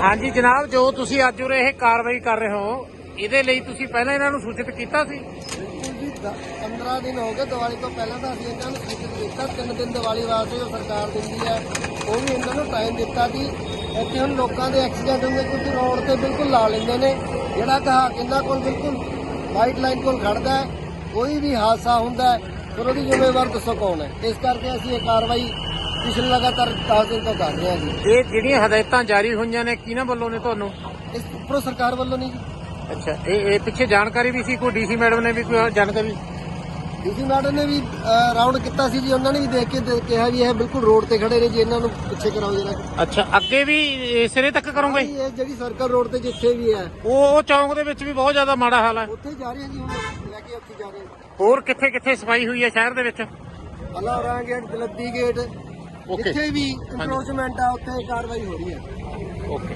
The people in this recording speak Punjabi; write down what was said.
ਹਾਂਜੀ ਜਨਾਬ, ਜੋ ਤੁਸੀਂ ਅੱਜ ਉਰੇ ਇਹ ਕਾਰਵਾਈ ਕਰ ਰਹੇ ਹੋ, ਇਹਦੇ ਲਈ ਤੁਸੀਂ ਪਹਿਲਾਂ ਇਹਨਾਂ ਨੂੰ ਸੂਚਿਤ ਕੀਤਾ ਸੀ? ਬਿਲਕੁਲ ਜੀ, ਦ- 15 ਦਿਨ ਹੋ ਗਏ ਦੀਵਾਲੀ ਤੋਂ ਪਹਿਲਾਂ ਤਾਂ ਅਸੀਂ ਇਹਨਾਂ ਨੂੰ ਸੂਚਿਤ ਕੀਤਾ। ਤਿੰਨ ਦਿਨ ਦੀਵਾਲੀ ਵਾਸਤੇ ਜੋ ਸਰਕਾਰ ਦਿੰਦੀ ਹੈ, ਉਹ ਵੀ ਇਹਨਾਂ ਨੂੰ ਟਾਈਮ ਦਿੱਤਾ ਸੀ। ਇੱਥੇ ਹੁਣ ਲੋਕਾਂ ਦੇ ਐਕਸੀਡੈਂਟ ਹੁੰਦੇ, ਕੁਝ ਰੋਡ ਤੇ ਬਿਲਕੁਲ ਲਾ ਲੈਂਦੇ ਨੇ। ਜਿਹੜਾ ਗਾਹਕ ਇਹਨਾਂ ਕੋਲ ਬਿਲਕੁਲ ਵਾਈਟ ਲਾਈਨ ਕੋਲ ਖੜਦਾ ਹੈ, ਕੋਈ ਵੀ ਹਾਦਸਾ ਹੁੰਦਾ ਹੈ, ਫਿਰ ਉਹਦੀ ਜ਼ਿੰਮੇਵਾਰ ਦੱਸੋ ਕੌਣ ਹੈ। ਇਸ ਕਰਕੇ ਅਸੀਂ ਇਹ ਕਾਰਵਾਈ ਪਿਛਲੇ ਲਗਾਤਾਰ 10 ਦਿਨ ਤੋਂ ਕਰ ਰਹੇ ਜੀ। ਇਹ ਜਿਹੜੀਆਂ ਹਦਾਇਤਾਂ ਜਾਰੀ ਹੋਈਆਂ ਨੇ ਕਿਹਨਾਂ ਵੱਲੋਂ ਨੇ ਤੁਹਾਨੂੰ? ਇਸ ਉੱਪਰੋਂ ਸਰਕਾਰ ਵੱਲੋਂ ਨਹੀਂ ਜੀ। ਅੱਛਾ ਇਹ ਇਹ ਪਿੱਛੇ ਜਾਣਕਾਰੀ ਵੀ ਸੀ ਕੋਈ ਡੀਸੀ ਮੈਡਮ ਨੇ ਵੀ ਕੋਈ ਜਾਣਕਾਰੀ? ਡੀਸੀ ਮੈਡਮ ਨੇ ਵੀ ਰਾਉਂਡ ਕੀਤਾ ਸੀ ਜੀ ਉਹਨਾਂ ਨੇ ਵੀ ਦੇਖ ਕੇ ਦੇ- ਕਿਹਾ ਵੀ ਇਹ ਬਿਲਕੁਲ ਰੋਡ ਤੇ ਖੜੇ ਨੇ ਜੀ ਇਹਨਾਂ ਨੂੰ ਪਿੱਛੇ ਕਰਾਓ ਜਰਾ। ਅੱਛਾ ਅੱਗੇ ਵੀ ਇਹ ਸਿਰੇ ਤੱਕ ਕਰੋਗੇ? ਇਹ ਜਿਹੜੀ ਸਰਕਲ ਰੋਡ ਤੇ ਜਿੱਥੇ ਵੀ ਹੈ। ਉਹ ਉਹ ਚੌਂਕ ਦੇ ਵਿੱਚ ਵੀ ਬਹੁਤ ਜ਼ਿਆਦਾ ਮਾੜਾ ਹਾਲ ਹੈ। ਉੱਥੇ ਜਾ ਰਹੇ ਜੀ ਹੁਣ ਲੈ ਕੇ ਉੱਥੇ ਜਾ ਰਹੇ ਹੋਰ ਕਿੱਥੇ ਕਿੱਥੇ ਸਫ਼ਾਈ ਹੋਈ ਹੈ ਸ਼ਹਿਰ ਦੇ ਵਿੱਚ? ਅਲਾਰਾ ਗੇਟ ਜਲੱਦੀ ਗੇਟ Okay. ਜਿੱਥੇ ਵੀ ਇੰਕਰੋਚਮੈਂਟ ਆ ਉੱਥੇ ਕਾਰਵਾਈ ਹੋ ਰਹੀ ਹੈ। ਓਕੇ